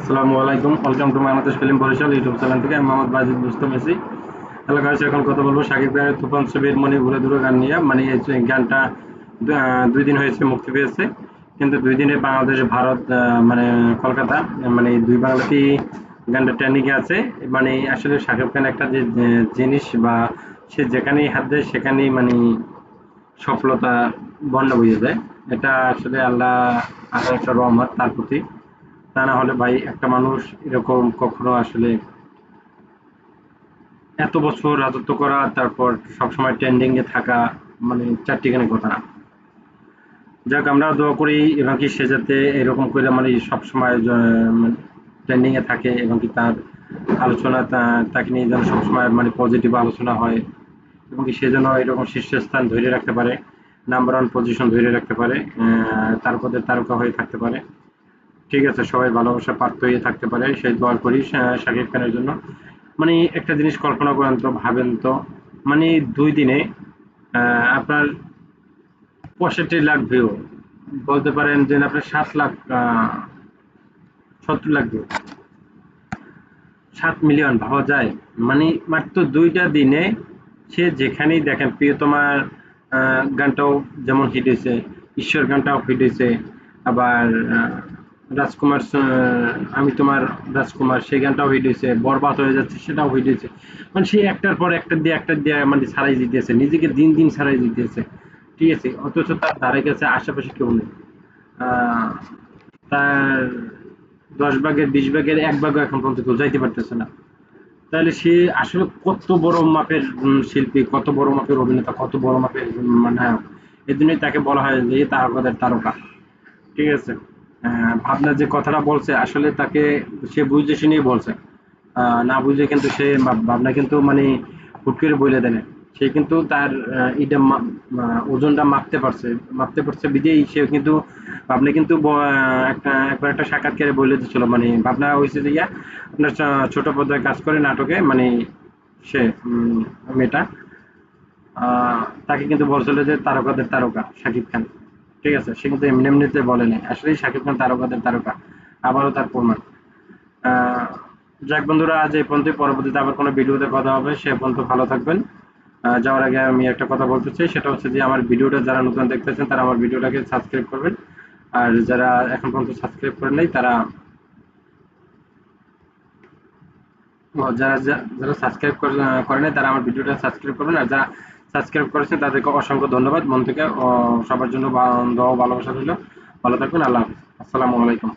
আসসালামু আলাইকুম। Welcome to Bangladesh film Barishal YouTube channel থেকে। আমি মোহাম্মদ বাজিদ বুঝতে পেরেছি হ্যালো এখন কথা বলব শাকিব খানের তুফান ছবির মনে ঘুরে ঘুরে গান নিয়ে। মানে এই গানটা দুই দিন হয়েছে, মুক্তি পেয়েছে। কিন্তু দুই দিনে বাংলাদেশ, ভারত মানে কলকাতা মানে দুই বাংলাতেই গানটা ট্রেন্ডিং আছে। মানে আসলে শাকিব খান একটা যে জিনিস বা সে যেখানেই হাত দেয়, সেখানেই মানে সফলতা বর্ণ বুঝে যায়। এটা আসলে আল্লাহ আল্লাহ একটা রহমত, তার প্রতি। তা না হলে ভাই একটা মানুষ এরকম কখনো আসলে এত বছর রাজত্ব করা তারপর সবসময় ট্রেন্ডিং এ থাকা মানে চারটিখানি কথা না। যাক আমরা দোয়া করি এবং কি সে যাতে এরকম করে মানে সবসময় ট্রেন্ডিং এ থাকে এবং কি তার আলোচনা তাকে নিয়ে যেন সবসময় মানে পজিটিভ আলোচনা হয় এবং কি সে যেন এরকম শীর্ষস্থান ধরে রাখতে পারে নাম্বার ওয়ান পজিশন ধরে রাখতে পারে আহ, তার পদে তারকা হয়ে থাকতে পারে। ঠিক আছে, সবাই ভালোবাসা প্রাপ্ত হয়ে থাকতে পারে, সেই দোয়া করি শাকিব খানের জন্য। মানে একটা জিনিস কল্পনা করেন তো, ভাবেন তো মানে দুই দিনে আপনার পঁয়ষট্টি লাখ ভিউ বলতে পারেন যে আপনার সাত লাখ সত্তর লাখ ভিউ সাত মিলিয়ন ভাবা যায়। মানে মাত্র দুইটা দিনে সে যেখানেই দেখেন, প্রিয়তমার গানটাও যেমন হিট হয়েছে ঈশ্বর গানটাও হিট হয়েছে আবার রাজকুমার আমি তোমার রাজকুমার সেই গানটাও হিট হয়েছে, বরবাদ হয়ে যাচ্ছে, সেটাও হিট হয়েছে। মানে সে একটার পর একটা দিয়ে একটা দিয়ে মানে ছাড়াই দিতেছে, নিজেকে দিন দিন ছাড়াই দিতেছে, ঠিক আছে? অথচ তার ধারে কাছে আশেপাশে কেউ নেই। তার দশ ভাগের, বিশ ভাগের, এক ভাগও এখন পর্যন্ত কেউ যাইতে পারতেছে না। তাহলে সে আসলে কত বড় মাপের শিল্পী, কত বড় মাপের অভিনেতা, কত বড় মাপের মানে নায়ক এই জন্যই তাকে বলা হয় যে তারকাদের তারকা, ঠিক আছে? ভাবনা যে কথাটা বলছে, আসলে তাকে সে বুঝে শুনেই বলছে। না বুঝে কিন্তু সে ভাবনা কিন্তু মানে হুট করে বলে দেয় সে কিন্তু তার এটা ওজনটা মাপতে পারছে মাপতে পারছে বিধেই সে কিন্তু ভাবনা কিন্তু একটা, একবার একটা সাক্ষাৎকারে বলে দিচ্ছিল মানে ভাবনা হয়েছে যে, ইয়া, আপনার ছোট পর্দায় কাজ করে নাটকে মানে সে মেয়েটা তাকে কিন্তু বলছিল যে তারকাদের তারকা, শাকিব খান। ঠিক আছে, সে কিন্তু এমনি এমনিতে বলে নাই আসলেই শাকিব খান তারকাদের তারকা, আবারও তার প্রমাণ। যাক বন্ধুরা, আজ এই পর্যন্ত পরবর্তীতে আবার কোনো ভিডিওতে কথা হবে, সে পর্যন্ত ভালো থাকবেন। যাওয়ার আগে আমি একটা কথা বলতে চাই, সেটা হচ্ছে যে আমার ভিডিওটা যারা নতুন দেখতেছেন, তারা আমার ভিডিওটাকে সাবস্ক্রাইব করবেন। আর যারা এখন পর্যন্ত সাবস্ক্রাইব করেন নাই, তারা যারা যারা সাবস্ক্রাইব করে নাই, তারা আমার ভিডিওটা সাবস্ক্রাইব করবেন। আর যারা সাবস্ক্রাইব করেছে, তাদেরকে অসংখ্য ধন্যবাদ। মন থেকে সবার জন্য দোয়া ভালোবাসা রইল। ভালো থাকবেন, আল্লাহ আসসালামু আলাইকুম।